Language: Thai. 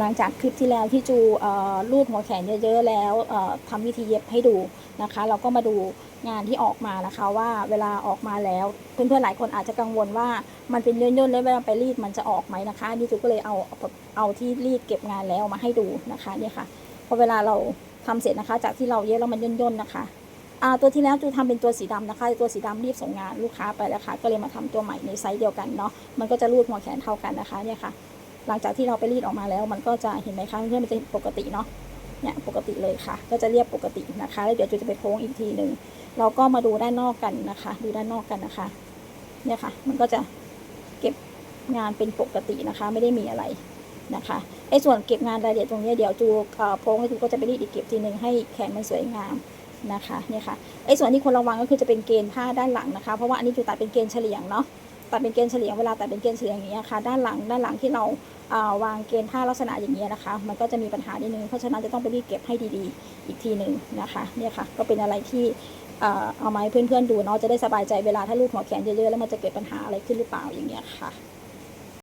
หลังจากคลิปที่แล้วที่จูรูดหัวแขนเยอะๆแล้วเอ่อทำวิธีเย็บให้ดูนะคะ เราก็มาดูงานที่ออกมานะคะว่าเวลาออกมาแล้วเพื่อนๆหลายคนอาจจะกังวลว่ามันเป็นย่นๆแล้วเวลาไปรีดมันจะออกไหมนะคะนี่จูก็เลยเอาเอาที่รีดเก็บงานแล้วมาให้ดูนะคะเนี่ยค่ะพอเวลาเราทำเสร็จนะคะ จากที่เราเย็บแล้วมันย่นๆนะคะอ่าตัวที่แล้วจูทำเป็นตัวสีดำนะคะ ตัวสีดำรีบส่งงานลูกค้าไปแล้วค่ะก็เลยมาทำตัวใหม่ในไซส์เดียวกันเนาะมันก็จะรูดหัวแขนเท่ากันนะคะเนี่ยค่ะ หลังจากที่เราไปรีดออกมาแล้ว มันก็จะเห็นไหมคะเพื่อนมันจะปกติเนาะเนี่ยปกติเลยค่ะ ก็จะเรียบปกตินะคะแล้วเดี๋ยวจูจะไปโค้งอีกทีหนึ่งเราก็มาดูด้านนอกกันนะคะ ดูด้านนอกกันนะคะ เนี่ยค่ะ มันก็จะเก็บงานเป็นปกตินะคะ ไม่ได้มีอะไรนะคะไอ้ส่วนเก็บงานรายละเอียดตรงนี้เดี๋ยวจูเอ่อโค้งให้จูก็จะไปรีดอีกเก็บทีหนึ่งให้แขนมันสวยงามนะคะเนี่ยค่ะไอ้ส่วนที่ควรระวังก็คือจะเป็นเกณฑ์ผ้าด้านหลังนะคะ เพราะว่าอันนี้จูตัดเป็นเกณฑ์เฉลี่ยงเนาะ ตัดเป็นเกณฑ์เฉลี่ยงเวลาตัดเป็นเกณฑ์เฉลี่ยงอย่างเงี้ยค่ะด้านหลังด้านหลังที่เราวางเกณฑ์ท่าลักษณะอย่างนี้ยนะคะ มันก็จะมีปัญหานิดนึงเพราะฉะนั้นจะต้องไปรีบเก็บให้ดีๆ อีกทีหนึ่งนะคะเนี่ยค่ะก็เป็นอะไรที่เอามาให้เพื่อนๆดูเนาะจะได้สบายใจเวลาถ้าลูกหัวแขนเยอะๆแล้วมันจะเกิดปัญหาอะไรขึ้นหรือเปล่าอย่างเงี้ยค่ะ